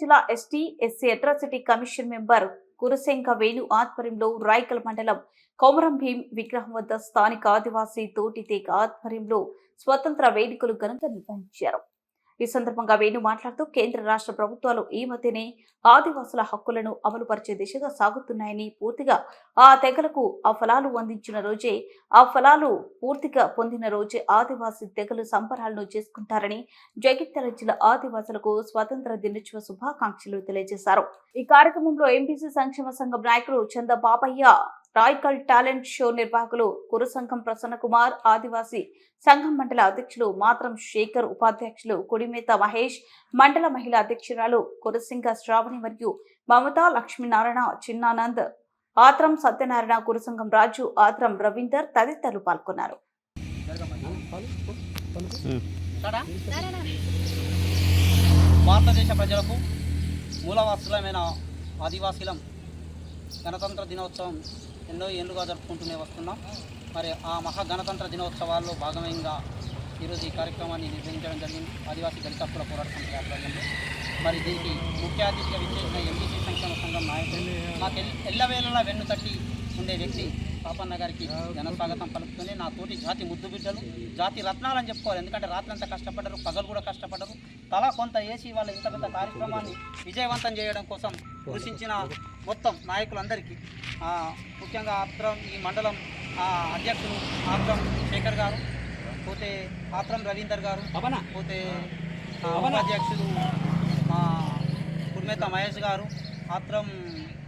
జిల్లా ST SC atrocity commission member Kurashanka Venu ఆధ్వర్యంలో రాయకల్ మండలం కొమరం భీం విగ్రహం వద్ద స్థానిక ఆదివాసీ తోటి తెగ ఆధ్వర్యంలో స్వతంత్ర వేడుకలు ఘనంగా నిర్వహించారు. ఈ సందర్భంగా వేణు మాట్లాడుతూ కేంద్ర రాష్ట్ర ప్రభుత్వాలు ఈ మధ్యనే ఆదివాసుల హక్కులను అమలు పరిచే దిశగా సాగుతున్నాయని పూర్తిగా ఆ తెగలకు ఆ ఫలాలు అందించిన రోజే ఆ ఫలాలు పూర్తిగా పొందిన రోజే ఆదివాసీ తెగలు సంబరాలను చేసుకుంటారని జగిత్యాల జిల్లా ఆదివాసులకు స్వాతంత్ర దినోత్సవ శుభాకాంక్షలు తెలియజేశారు. ఈ కార్యక్రమంలో ఎంపీసీ సంక్షేమ సంఘం నాయకులు చంద బాపయ్య రాయ్కల్ టాలెంట్ షో నిర్వాహకులు కురుసంఘం ప్రసన్న కుమార్ ఆదివాసీ సంఘం మండల అధ్యక్షులు మాత్రం శేఖర్ ఉపాధ్యక్షులు కుడిమేత మహేష్ మండల మహిళా అధ్యక్షురాలు కురసింగ శ్రావణి మరియు మమతా లక్ష్మీనారాయణ చిన్నానంద్. ఆత్రం సత్యనారాయణ కురుసంఘం రాజు ఆత్రం రవీందర్ తదితరులు పాల్గొన్నారు. భారతదేశ ప్రజలకు మూలవాసులమైన ఆదివాసీలం గణతంత్ర దినోత్సవం ఎన్నో ఏళ్ళుగా జరుపుకుంటూనే వస్తున్నాం. మరి ఆ మహా గణతంత్ర దినోత్సవాల్లో భాగంగా ఈరోజు ఈ కార్యక్రమాన్ని నిర్వహించడం జరిగింది. ఆదివాసీ దళిత హక్కుల పోరాట సమితి ఆధ్వర్యంలో. మరి దీనికి ముఖ్య అతిథిగా విచ్చేసిన ఎంబీసీ సంక్షేమ సంఘం నాయకులు. నాకు ఎల్లవేళలా వెన్ను తట్టి ఉండే వ్యక్తి పాపన్న గారికి ఘన స్వాగతం పలుకుతూనే నా తోటి జాతి ముద్దు బిడ్డలు జాతి రత్నాలని చెప్పుకోవాలి. ఎందుకంటే రాత్రంతా కష్టపడ్డారు పగలు కూడా కష్టపడ్డారు తలా కొంత వేసి వాళ్ళ ఇంత పెద్ద కార్యక్రమాన్ని విజయవంతం చేయడం కోసం కృషించిన మొత్తం నాయకులందరికీ ముఖ్యంగా ఆత్రం ఈ మండలం ఆ, అధ్యక్షులు ఆత్రం శేఖర్ గారు పోతే ఆత్రం రవీందర్ గారు పోతే ఆ, ఉపాధ్యక్షులు మా కుర్మేత మహేష్ గారు ఆత్రం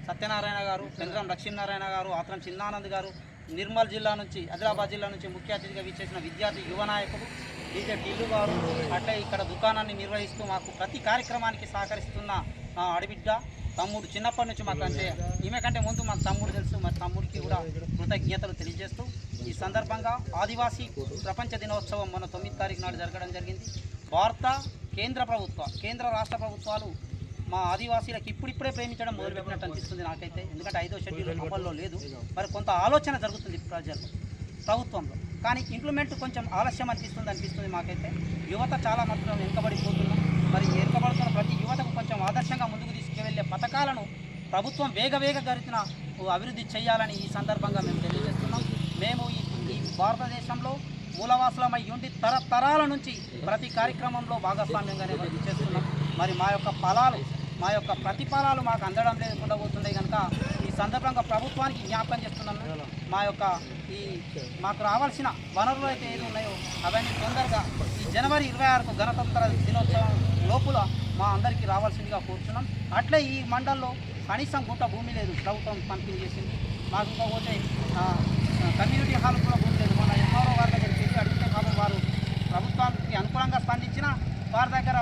సత్యనారాయణ గారు చంద్రం లక్ష్మీనారాయణ గారు ఆత్రం చిన్నానంద్ గారు నిర్మల్ జిల్లా నుంచి ఆదిలాబాద్ జిల్లా నుంచి ముఖ్య అతిథిగా విచ్చేసిన విద్యార్థి యువ నాయకుడు డీజే టిల్లు గారు అట్లే ఇక్కడ దుకాణాన్ని నిర్వహిస్తూ మాకు ప్రతి కార్యక్రమానికి సహకరిస్తున్న ఆ, ఆడబిడ్డ తమ్ముడు చిన్నప్పటి నుంచి మాకు అంటే ఈమె కంటే ముందు మాకు తమ్ముడు తెలుసు మా తమ్ముడికి కూడా కృతజ్ఞతలు తెలియజేస్తూ ఈ సందర్భంగా ఆదివాసీ ప్రపంచ దినోత్సవం మొన్న తొమ్మిది తారీఖు నాడు జరగడం జరిగింది. భారత కేంద్ర ప్రభుత్వ కేంద్ర రాష్ట్ర ప్రభుత్వాలు మా ఆదివాసీలకు ఇప్పుడిప్పుడే ప్రేమించడం మొదలుపెట్టినట్టు అనిపిస్తుంది నాకైతే. ఎందుకంటే ఐదో షెడ్యూల్ అమల్లో లేదు. మరి కొంత ఆలోచన జరుగుతుంది ప్రజల్లో ప్రభుత్వంలో. కానీ ఇంప్లిమెంట్ కొంచెం ఆలస్యం అనిపిస్తుంది అనిపిస్తుంది మాకైతే. యువత చాలా మాత్రం వెనుకబడిపోతున్నాం మరి వెనుకబడుతున్న ప్రతి యువతకు కొంచెం ఆదర్శంగా ముందుకు తీసుకువెళ్ళే పథకాలను ప్రభుత్వం వేగవేగ గరిచిన అభివృద్ధి చేయాలని ఈ సందర్భంగా మేము తెలియజేస్తున్నాం. మేము ఈ ఈ భారతదేశంలో మూలవాసులమై ఉండి తరతరాల నుంచి ప్రతి కార్యక్రమంలో భాగస్వామ్యంగానే అభివృద్ధి చేస్తున్నాం. మరి మా యొక్క ఫలాలు మా యొక్క ప్రతిఫలాలు మాకు అందడం లేకుండా పోతున్నాయి కనుక ఈ సందర్భంగా ప్రభుత్వానికి జ్ఞాపకం చేస్తున్నాము. మా యొక్క ఈ మాకు రావాల్సిన వనరులు అయితే ఏది ఉన్నాయో అవన్నీ తొందరగా ఈ జనవరి ఇరవై ఆరుకు గణతంత్ర దినోత్సవం లోపల మా అందరికీ రావాల్సిందిగా కోరుతున్నాం అట్లే ఈ మండల్లో కనీసం గుట్ట భూమి లేదు ప్రభుత్వం పంపిణీ చేసింది. మాకు ఇంకా పోతే కమ్యూనిటీ హాల్ కూడా భూమి లేదు. మన ఎంఆర్ఓ గారి దగ్గరికి వెళ్ళి అడిగితే కాబట్టి వారు ప్రభుత్వానికి అనుకూలంగా స్పందించిన వారి దగ్గర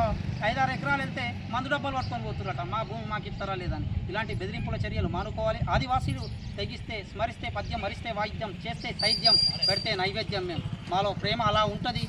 ఐదారు ఎకరాలు వెళ్తే మందు డబ్బాలు పట్టుకొని పోతున్నట మా భూమి మాకు ఇస్తారా లేదని. ఇలాంటి బెదిరింపుల చర్యలు మానుకోవాలి. ఆదివాసీలు తెగిస్తే స్మరిస్తే పద్యం మరిస్తే వాయిద్యం చేస్తే సైద్యం పెడితే నైవేద్యం మేము. మాలో ప్రేమ అలా ఉంటుంది.